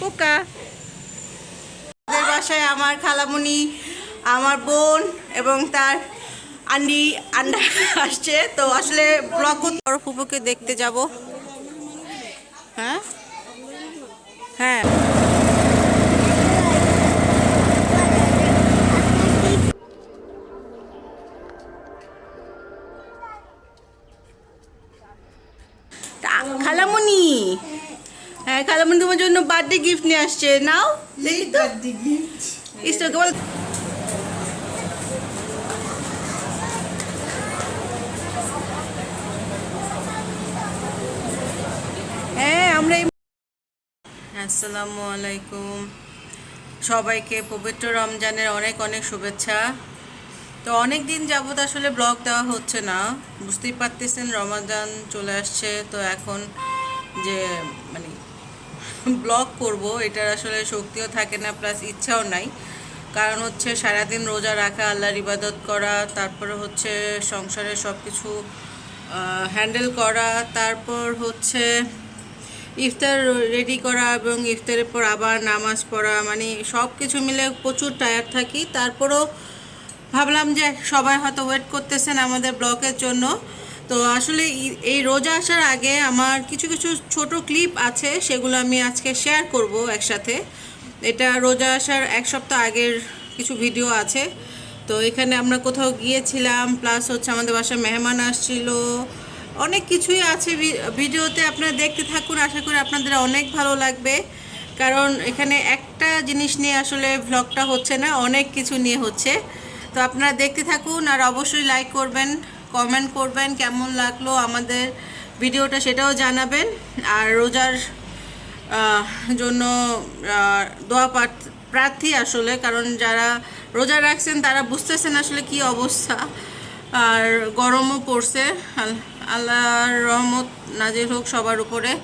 পোকা। আমাদের বাসায় আমার খালামুনি, আমার বোন এবং তার আন্ডি আন্ডা আসছে। তো আসলে বড় ফুপুকে দেখতে যাব। হ্যাঁ? হ্যাঁ। খালামুনি হ্যাঁ খালামুনি তোমার জন্য বার্থডে গিফট নিয়ে আসছে। নাও দেখি তো। কেবল হ্যাঁ আমরা আসসালামু আলাইকুম। সবাইকে পবিত্র রমজানের অনেক অনেক শুভেচ্ছা। তো অনেক দিন যাবত আসলে ব্লগ দেওয়া হচ্ছে না। বুঝতেই পারতেছেন রমাদান চলে আসছে। তো এখন যে মানে ব্লগ করব, এটার আসলে শক্তিও থাকে না প্লাস ইচ্ছাও নাই। কারণ হচ্ছে সারাদিন রোজা রাখা, আল্লাহর ইবাদত করা, তারপরে হচ্ছে সংসারের সব কিছু হ্যান্ডেল করা, তারপর হচ্ছে ইফতার রেডি করা এবং ইফতারের পর আবার নামাজ পড়া মানে সব কিছু মিলে প্রচুর টায়ার থাকি। তারপরও ভাবলাম যে সবাই হয়তো ওয়েট করতেছেন আমাদের ব্লকের জন্য। তো আসলে এই রোজা আসার আগে আমার কিছু কিছু ছোট ক্লিপ আছে, সেগুলো আমি আজকে শেয়ার করব একসাথে। এটা রোজা আসার এক সপ্তাহ আগের কিছু ভিডিও আছে। তো এখানে আমরা কোথাও গিয়েছিলাম প্লাস হচ্ছে আমাদের বাসায় মেহমান আসছিল। অনেক কিছুই আছে ভিডিওতে আপনারা দেখতে থাকুন, আশা করি আপনাদের অনেক ভালো লাগবে। কারণ এখানে একটা জিনিস নিয়ে আসলে ভ্লগটা হচ্ছে না, অনেক কিছু নিয়ে হচ্ছে। তো আপনারা দেখতে থাকুন আর অবশ্যই লাইক করবেন। কমেন্ট করবেন কেমন লাগল আমাদের ভিডিওটা সেটাও জানাবেন। আর রোজার জন্য দোয়া প্রার্থী আসলে, কারণ যারা রোজা রাখছেন তারা বুঝতেছেন আসলে কি অবস্থা। আর গরমও পড়ছে, আল- আল্লাহর রহমত নাজির হোক সবার উপরে।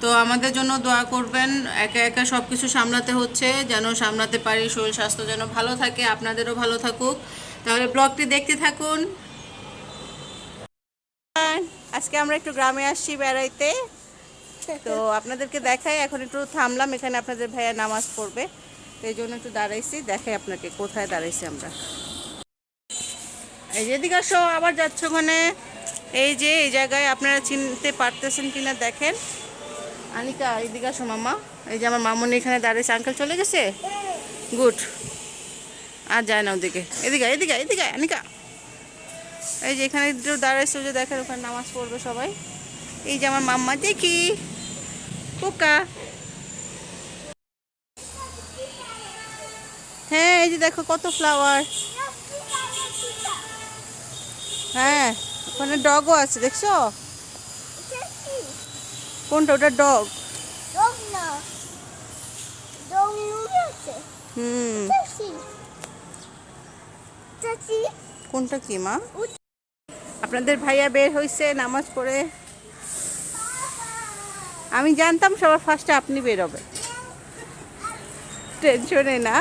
তো আমাদের জন্য দোয়া করবেন, একা একা সব কিছু সামলাতে হচ্ছে, যেন সামলাতে পারি, শরীর স্বাস্থ্য যেন ভালো থাকে, আপনাদেরও ভালো থাকুক। তাহলে ব্লগটি দেখতে থাকুন। আজকে আমরা একটু গ্রামে আসছি বেড়াইতে। তো আপনাদেরকে দেখাই, এখন একটু থামলাম, এখানে আপনাদের ভাইয়া নামাজ পড়বে। তো এই জন্য একটু দাঁড়াইছি, দেখাই আপনাকে কোথায় দাঁড়াইছি আমরা। এই যে এদিকে আসো, আবার যাচ্ছ ওখানে। এই যে, এই জায়গায় আপনারা চিনতে পারতেছেন কিনা দেখেন। আনিকা, এদিকে আসো মামা। এই যে আমার মামনি এখানে দাঁড়িয়েছে আঙ্কেল চলে গেছে? গুড। আর যায় না ওদিকে। এদিকে এদিকে এদিকে আনিকা। এই যে এখানে দাঁড়াইছে যে দেখেন ওখানে নামাজ পড়বে সবাই। এই যে আমার মাম্মা দেখি পোকা হ্যাঁ এই যে দেখো কত ফ্লাওয়ার হ্যাঁ ওখানে ডগও আছে দেখছ? কোনটা? ওটা ডগ হুম। কোনটা কি মা? আপনাদের ভাইয়া বের হয়েছে নামাজ পড়ে। আমি জানতাম সবার ফার্স্টে আপনি বেরোবে টেনশনে না।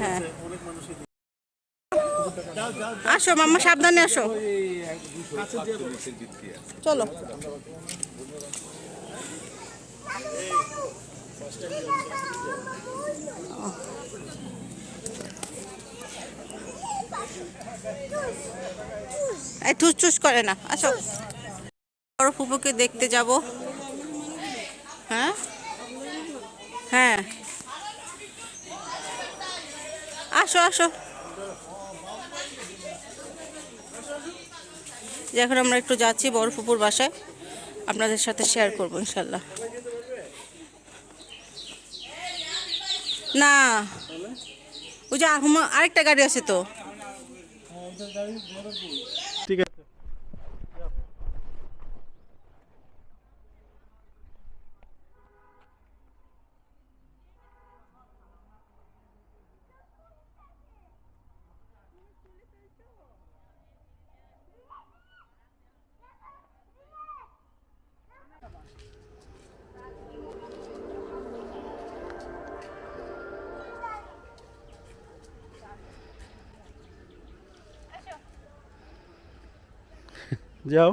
হ্যাঁ। আসো মাম্মা, সাবধানে আসো। চলো। এই ঠুস করে না, আসো। বড় ফুপুকে দেখতে যাব। হ্যাঁ? হ্যাঁ। আসো আসো। এখন আমরা একটু যাচ্ছি বড় ফুপুর বাসায়। আপনাদের সাথে শেয়ার করব ইনশাল্লাহ না। ওই যে আরেকটা গাড়ি আছে তো। ঠিক আছে যাও।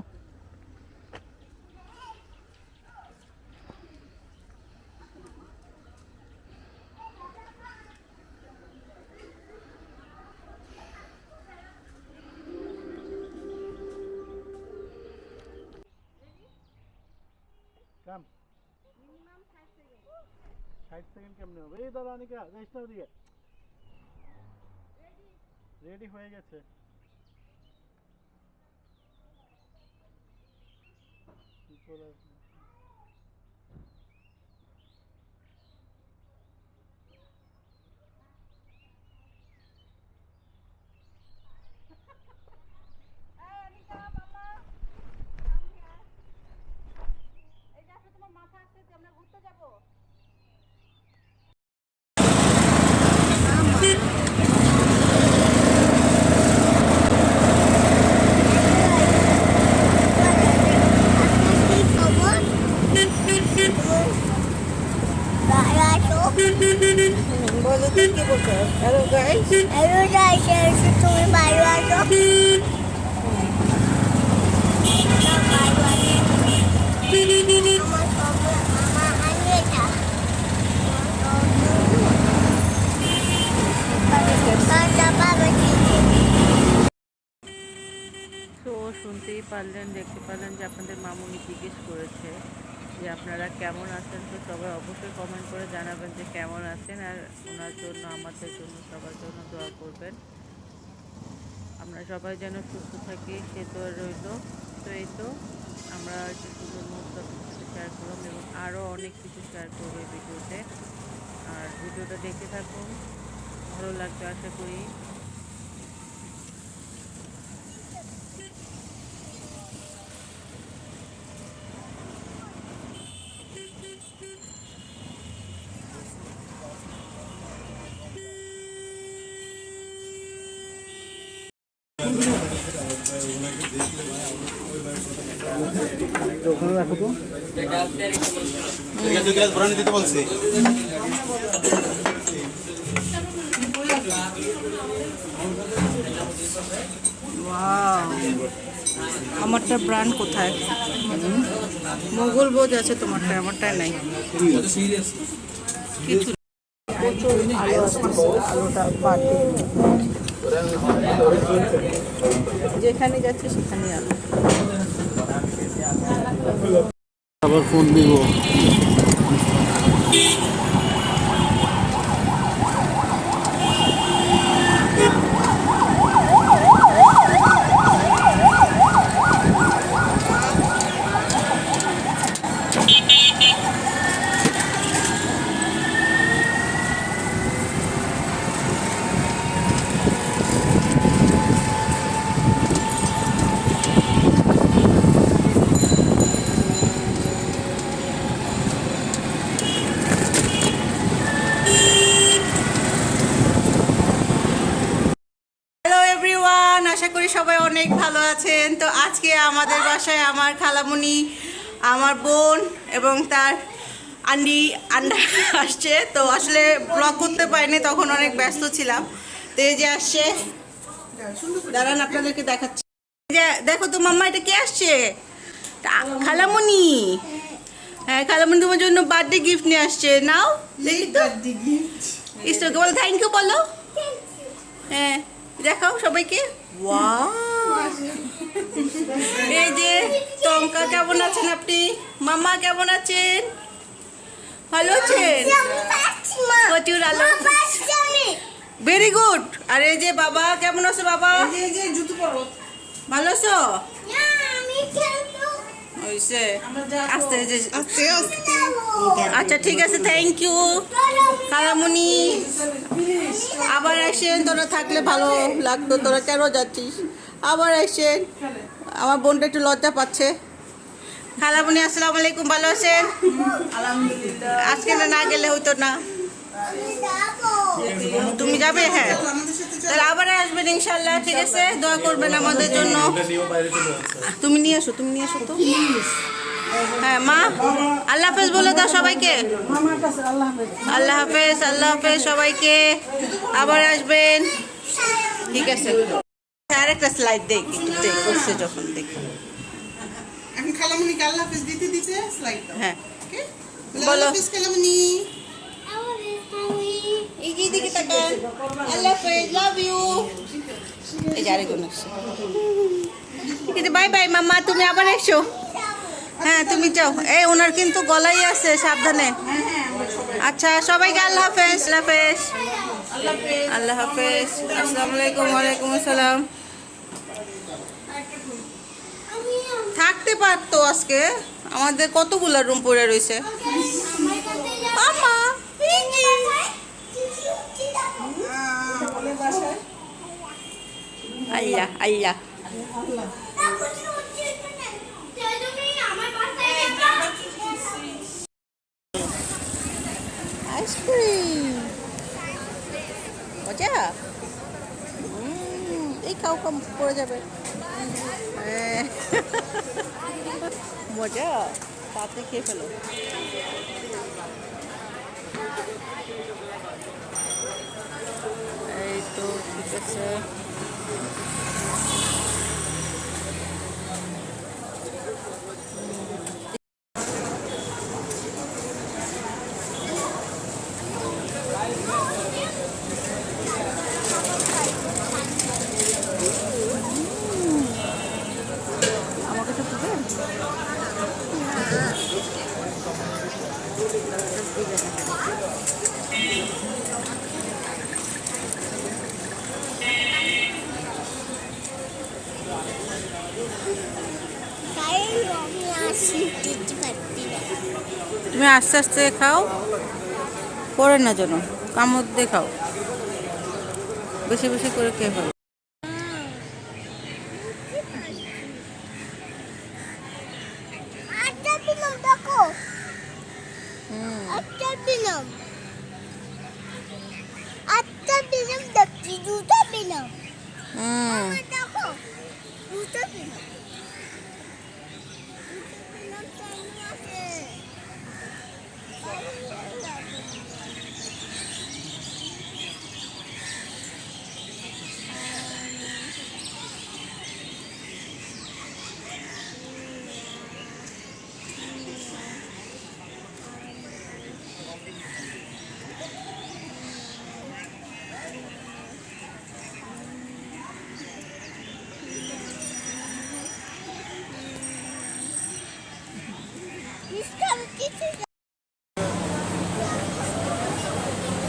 কাম ষাট সেকেন্ড কেমনে হবে এই দাদা অনিকা রেজিস্টার দিয়ে। রেডি হয়ে গেছে। চলে আসবে। কি খবর দাঁড়াতো বলো তো কি বলছো হ্যালো গাইস হ্যালো যাইছে তুমি বাবা তো শুনতেই পারলেন দেখতে পারলেন যে আপনাদের মামুনি জিজ্ঞেস করেছে যে আপনারা কেমন আছেন, তো সবাই অবশ্যই কমেন্ট করে জানাবেন যে কেমন আছেন আর ওনার জন্য, আমাদের জন্য, সবার জন্য দোয়া করবেন। আমরা সবাই যেন সুস্থ থাকি সে তো রইল। তো এই তো আমরা যে সুন্দর মুহূর্ত শেয়ার করলাম এবং আরও অনেক কিছু শেয়ার করব ভিডিওতে। আর ভিডিওটা দেখতে থাকুন, ভালো লাগবে আশা করি। দুই গ্লাস ভরানি দিতে বলছি আমারটা ব্র্যান্ড কোথায় মোগল বোঝ আছে তোমারটা আমারটা নাই কিছু আলু আসতেছে আলুটা পাটি যেখানে যাচ্ছে সেখানে আলু আবার ফোন দিব আছেন। তো আজকে আমাদের বাসায় আমার খালামুনি আমার বোন এবং তার আন্ডি আন্ডা আসছে। তো আসলে ব্লগ করতে পারিনি তখন অনেক ব্যস্ত ছিলাম। তো এই যে আসছে। দাঁড়ান আপনাদেরকে দেখাচ্ছি। যে দেখো তো মাম্মা এটা কে আসছে? খালামুনি। হ্যাঁ খালামুনি তোমার জন্য বার্থডে গিফট নিয়ে আসছে। নাও ঈশ্বরকে বলো থ্যাংক ইউ বলো। হ্যাঁ দেখাও সবাইকে। এই যে টঙ্কা কেমন আছেন আপনি মামা কেমন আছেন ভালো আছেন প্রচুর আলো ভেরি গুড আর এই যে বাবা কেমন আছো বাবা ভালো আছো আচ্ছা ঠিক আছে থ্যাংক ইউ কালামণি আবার আসেন তোরা থাকলে ভালো লাগতো তোরা কেন যাচ্ছিস আবার আসেন। আমার বোনটা একটু লজ্জা পাচ্ছে। খালামণি আসসালামু আলাইকুম ভালো আছেন? আজকে না না গেলে হইতো না। তুমি যাবে? হ্যাঁ। তাহলে আবার আসবেন ইনশাল্লাহ ঠিক আছে? দোয়া করবেন আমাদের জন্য। তুমি নিয়ে আসো তুমি নিয়ে আসো তো। হ্যাঁ মা আল্লাহ হাফেজ বলে দাও সবাইকে। আল্লাহ হাফেজ আল্লাহ হাফেজ সবাইকে। আবার আসবেন। ঠিক আছে। আর একটা স্লাইড দেখ করছে যখন দেখ। এখন আল্লাহ হাফেজ দিতে দিতে স্লাইড হ্যাঁ। ওকে বলো। আল্লাহ হাফেজ খালামুনি। এই যে দিকে তাকান। আল্লাহ হাফেজ লাভ ইউ এই যে আরেকজন আসছে। ঠিক আছে বাই বাই মাম্মা তুমি আবার এসো। হ্যাঁ তুমি যাও। এই ওনার কিন্তু গলাই আছে সাবধানে। আচ্ছা সবাইকে আল্লাহ হাফেজ আল্লাহ হাফেজ। আল্লাহ হাফেজ। আসসালামু আলাইকুম, ওয়ালাইকুম আসসালাম। থাকতে পারতো আজকে। আমাদের কতগুলো রুম পড়ে রয়েছে? আইসক্রিম মজা উম, এই খাও কম পড়ে যাবে। মজা। তাতে খেয়ে ফেলো। এই তো ঠিক আছে আমাকে তো দিবেন আমি আসি দিতে পারতি না তুমি আস্তে আস্তে খাও পরে না যেন কামড় দিয়ে খাও। বেশি বেশি করে খেয়ে আটটা দিলাম দেখো হুম আটটা পেলাম আটটা পেলাম দেখছি দুটো পেলাম দেখো দুটো দিলাম।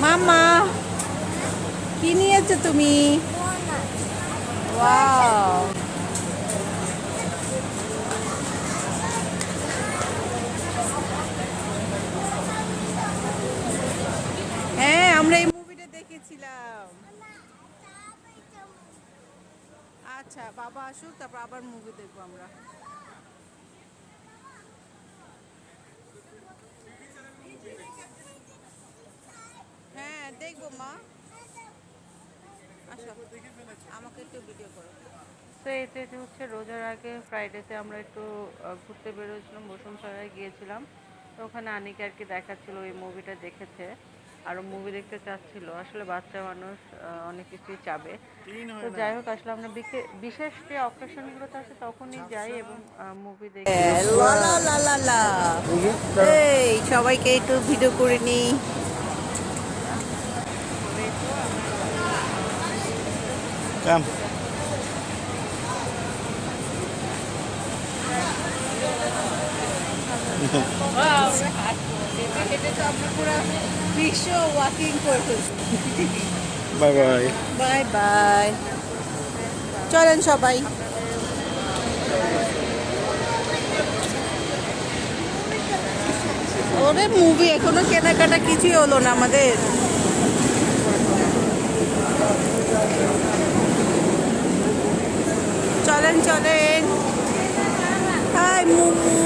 মামা, কি নিয়েছো তুমি? ওয়াও হ্যাঁ আমরা এই মুভিটা দেখেছিলাম। আচ্ছা বাবা আসুক, তারপর আবার মুভি দেখব আমরা হ্যাঁ দেখব মা আসো আমাকে একটু ভিডিও করো। তো এটা এটা হচ্ছে রোজার আগে ফ্রাইডেতে আমরা একটু ঘুরতে বেরোছিলাম বসুন্ধরায় গিয়েছিলাম। তো ওখানে আনিকে আর কি দেখাচ্ছিল ওই মুভিটা দেখেছে। আরও মুভি দেখতে চাচ্ছিল। আসলে বাচ্চা মানুষ অনেক কিছুই চাবে। তো যাই হোক আসলে আমরা বিকে- বিশেষ যে অকেশনগুলোতে আছে তখনই যাই এবং মুভি দেখি। এই সবাইকে একটু ভিডিও করে নিই। করে বাই বাই বাই বাই চলেন সবাই। ওরে মুভি এখনও কেনাকাটা কিছুই হলো না আমাদের। চলেন হাই মুমু।